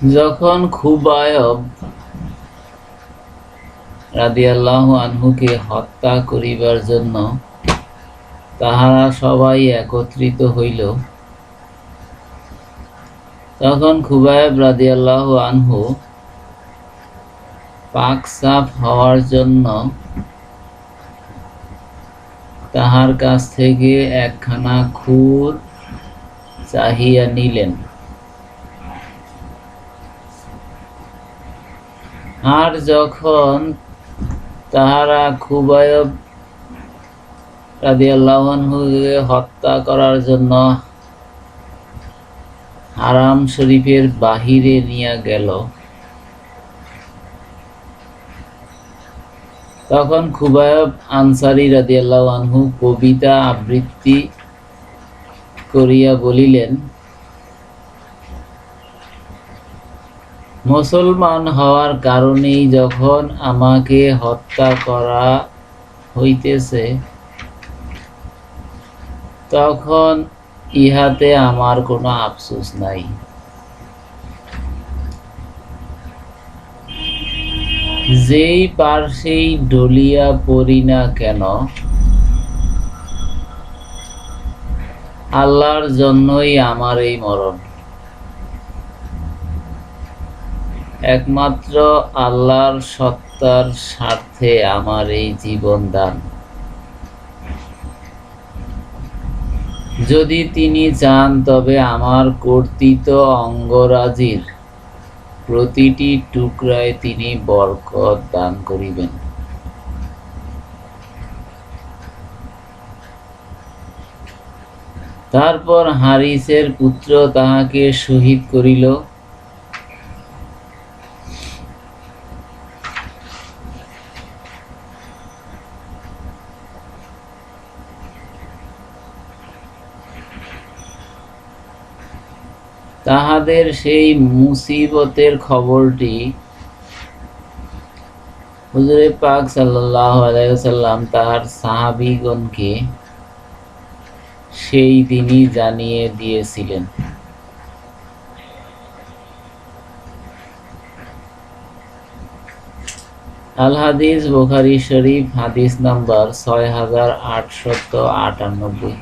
যখন খুবায়ব রাদিয়াল্লাহু আনহুকে হত্যা করিবার জন্য তাহারা সবাই একত্রিত হইল, তখন খুবায়ব রাদিয়াল্লাহু আনহু পাক সাফ হওয়ার জন্য তাহার কাছ থেকে একখানা খুর চাহিয়া নিলেন। আর যখন তাহারা খুবায়ব রাদিয়াল্লাহুকে হত্যা করার জন্য হারাম শরীফের বাহিরে নিয়ে গেল, তখন খুবায়ব আনসারি রাদিয়াল্লাহু আনহু কবিতা আবৃত্তি করিয়া বলিলেন মুসলমান হওয়ার কারণেই যখন আমাকে হত্যা করা হইতেছে, তখন ইহাতে আমার কোনো আফসোস নাই। যেই পার্শ্বেই ডলিয়া পড়ি না কেন, আল্লাহর জন্যই আমার এই মরণ। একমাত্র আল্লাহর সত্তার স্বার্থে আমার এই জীবন দান। যদি তিনি চান, তবে আমার কর্তৃত অঙ্গরাজির প্রতিটি টুকরায় তিনি বরকত দান করিবেন। তারপর হারিসের পুত্র তাহাকে শহীদ করিল। তাহাদের সেই মুসিবতের খবরটি হুজুরে পাক সাল্লাহ আলাইসাল্লাম তাহার সাহাবিগণকে সেই দিনই জানিয়ে দিয়েছিলেন। আল হাদিস বোখারি শরীফ, হাদিস নাম্বার ছয় হাজার আটশত আটানব্বই।